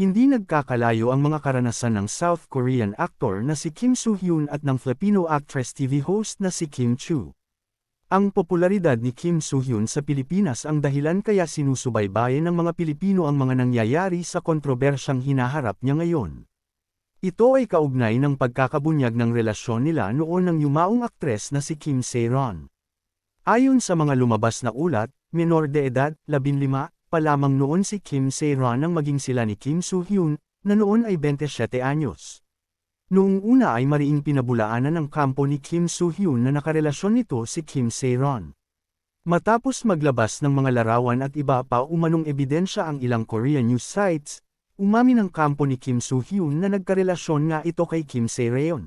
Hindi nagkakalayo ang mga karanasan ng South Korean actor na si Kim Soo-hyun at ng Filipino actress TV host na si Kim Chu. Ang popularidad ni Kim Soo-hyun sa Pilipinas ang dahilan kaya sinusubaybayan ng mga Pilipino ang mga nangyayari sa kontrobersyang hinaharap niya ngayon. Ito ay kaugnay ng pagkakabunyag ng relasyon nila noon ng yumaong aktres na si Kim Se-ron. Ayon sa mga lumabas na ulat, minor de edad, 15, pa lamang noon si Kim Se-ron nang maging sila ni Kim Soo-hyun, na noon ay 27 anyos. Noong una ay mariing pinabulaanan ng kampo ni Kim Soo-hyun na nakarelasyon nito si Kim Se-ron. Matapos maglabas ng mga larawan at iba pa umanong ebidensya ang ilang Korean news sites, umami ng kampo ni Kim Soo-hyun na nagkarelasyon nga ito kay Kim Se-reon.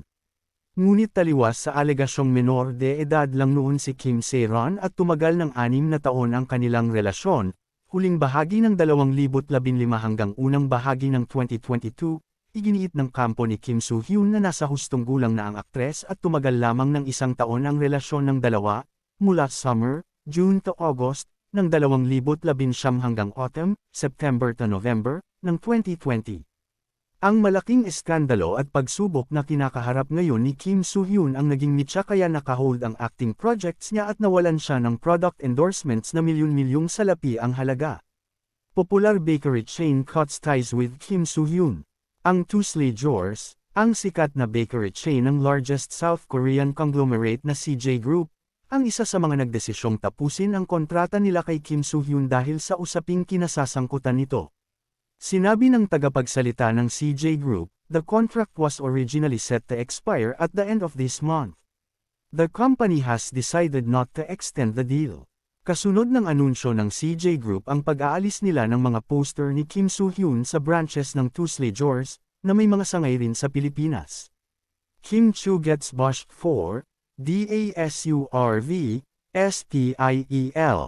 Ngunit taliwas sa alegasyong menor de edad lang noon si Kim Se-ron at tumagal ng anim na taon ang kanilang relasyon, huling bahagi ng 2015 hanggang unang bahagi ng 2022, iginiit ng kampo ni Kim Soo-hyun na nasa hustong gulang na ang aktres at tumagal lamang ng isang taon ang relasyon ng dalawa, mula summer, June to August, ng 2019 hanggang autumn, September to November, ng 2020. Ang malaking eskandalo at pagsubok na kinakaharap ngayon ni Kim Soo-hyun ang naging mitya kaya nakahold ang acting projects niya at nawalan siya ng product endorsements na milyon-milyong salapi ang halaga. Popular bakery chain cuts ties with Kim Soo-hyun. Ang Tusley Jors, ang sikat na bakery chain ng largest South Korean conglomerate na CJ Group, ang isa sa mga nagdesisyong tapusin ang kontrata nila kay Kim Soo-hyun dahil sa usaping kinasasangkutan nito. Sinabi ng tagapagsalita ng CJ Group, the contract was originally set to expire at the end of this month. The company has decided not to extend the deal. Kasunod ng anunsyo ng CJ Group ang pag-aalis nila ng mga poster ni Kim Soo-hyun sa branches ng Tusley Jors, na may mga sangay rin sa Pilipinas. Kim Chu gets bashed for, D-A-S-U-R-V, S-T-I-E-L.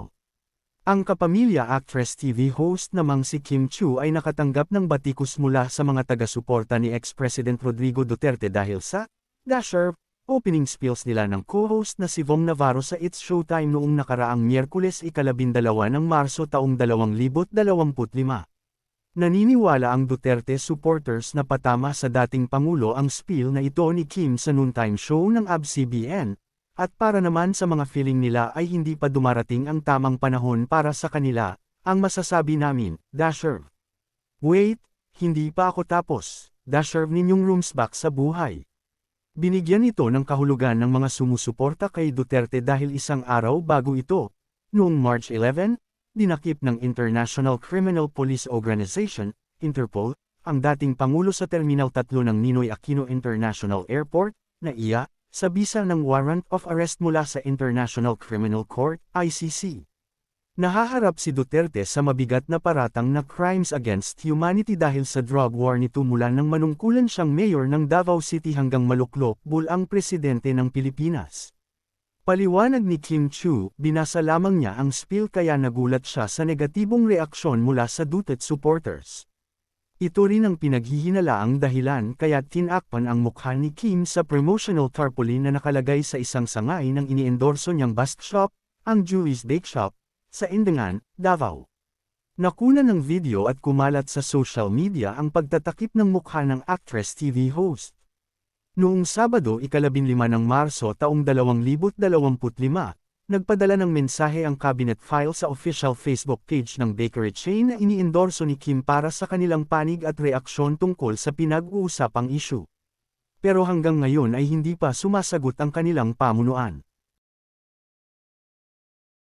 Ang kapamilya actress TV host namang si Kim Chu ay nakatanggap ng batikos mula sa mga taga-suporta ni ex-President Rodrigo Duterte dahil sa Dasher opening spills nila ng co-host na si Vom Navarro sa It's Showtime noong nakaraang Miyerkules ikalabindalawa ng Marso taong 2025. Naniniwala ang Duterte supporters na patama sa dating Pangulo ang spill na ito ni Kim sa noontime show ng ABS-CBN, at para naman sa mga feeling nila ay hindi pa dumarating ang tamang panahon para sa kanila, ang masasabi namin, Dasher. Wait, hindi pa ako tapos, Dasher ninyong rooms back sa buhay. Binigyan ito ng kahulugan ng mga sumusuporta kay Duterte dahil isang araw bago ito, noong March 11, dinakip ng International Criminal Police Organization, Interpol, ang dating Pangulo sa Terminal 3 ng Ninoy Aquino International Airport, na iya, sa bisa ng warrant of arrest mula sa International Criminal Court, ICC. Nahaharap si Duterte sa mabigat na paratang na crimes against humanity dahil sa drug war nito mula nang manungkulan siyang mayor ng Davao City hanggang maluklok ang presidente ng Pilipinas. Paliwanag ni Kim Chu, binasa lamang niya ang spill kaya nagulat siya sa negatibong reaksyon mula sa Duterte supporters. Ito rin ang pinaghihinalaang dahilan kaya tinakpan ang mukha ni Kim sa promotional tarpaulin na nakalagay sa isang sangay ng iniendorso niyang bust shop, ang Julie's Bake Shop, sa Indangan, Davao. Nakuna ng video at kumalat sa social media ang pagtatakip ng mukha ng actress TV host. Noong Sabado ikalabinlima ng Marso taong 2025, Nagpadala ng mensahe ang cabinet file sa official Facebook page ng bakery chain na iniendorso ni Kim para sa kanilang panig at reaksyon tungkol sa pinag-uusapang issue. Pero hanggang ngayon ay hindi pa sumasagot ang kanilang pamunuan.